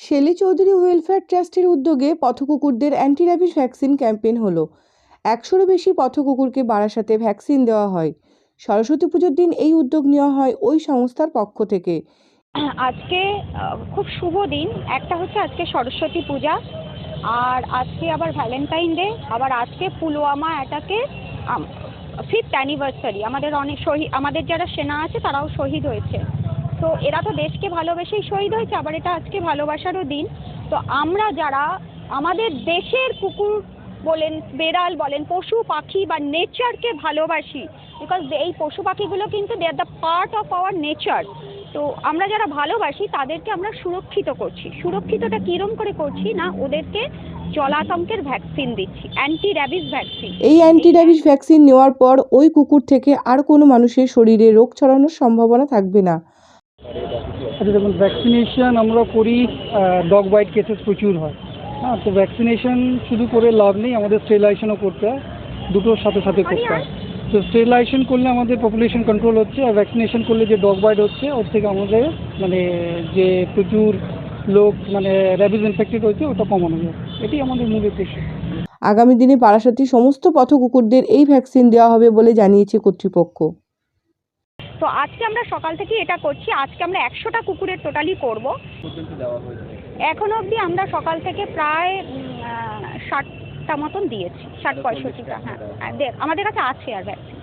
Shelley Chowdhury welfare ট্রাস্টের উদ্যোগে পথকুকুরদের অ্যান্টি র্যাবিস ভ্যাকসিন ক্যাম্পেইন হলো। একশোরও বেশি পথকুকুরকে বারাসাতে ভ্যাকসিন দেওয়া হয়। সরস্বতী পুজোর দিন এই উদ্যোগ নেওয়া হয় ওই সংস্থার পক্ষ থেকে। আজকে খুব শুভ দিন। একটা হচ্ছে আজকে সরস্বতী পূজা, আর আজকে আবার ভ্যালেন্টাইন ডে আবার আজকে পুলওয়ামা অ্যাটাকে ফিফথ অ্যানিভার্সারি আমাদের অনেক শহীদ আমাদের যারা সেনা আছে তারাও শহীদ হয়েছে। তো এরা তো দেশকে ভালোবেসেই শহীদ হয়েছে, আবার এটা আজকে ভালোবাসারও দিন। তো আমরা যারা আমাদের দেশের কুকুর বলেন, বেড়াল বলেন, পশু পাখি বা নেচারকে ভালোবাসি বিকজ এই পশু পাখিগুলো কিন্তু they are the part of our nature তো আমরা যারা ভালোবাসি, তাদেরকে আমরা সুরক্ষিত করছি। সুরক্ষিতটা কীরম করে করছি না, ওদেরকে জলাতঙ্কের ভ্যাকসিন দিচ্ছি অ্যান্টি র্যাবিস ভ্যাকসিন এই অ্যান্টি র্যাবিস ভ্যাকসিন নেওয়ার পর ওই কুকুর থেকে আর কোনো মানুষের শরীরে রোগ ছড়ানোর সম্ভাবনা থাকবে না। আচ্ছা দেখুন ভ্যাকসিনেশন আমরা করি ডগ বাইট কেসেস প্রচুর হয়। হ্যাঁ তো ভ্যাকসিনেশন শুধু করে লাভ নেই, আমাদের স্টেলাইজেশনও করতে হয়। দুটোর সাথে সাথে করতে হয়। তো স্টেলাইজেশন করলে আমাদের পপুলেশন কন্ট্রোল হচ্ছে, আর ভ্যাকসিনেশন করলে যে ডগ বাইট হচ্ছে, ওর থেকে আমাদের মানে যে প্রচুর লোক মানে র্যাবিজ ইনফেক্টেড হয়েছে, ওটা কমানো যায়। এটি আমাদের মূল উদ্দেশ্য। আগামী দিনে বারাসাতি সমস্ত পথ কুকুরদের এই ভ্যাকসিন দেওয়া হবে বলে জানিয়েছে কর্তৃপক্ষ। তো আজকে আমরা সকাল থেকে এটা করছি। আজকে আমরা একশোটা কুকুরের টোটালি করব। এখন অবধি আমরা সকাল থেকে প্রায় ষাটটা মতন দিয়েছি। ষাট পঁয়ষট্টিটা হ্যাঁ। আমাদের কাছে আছে আর ভ্যাকসিন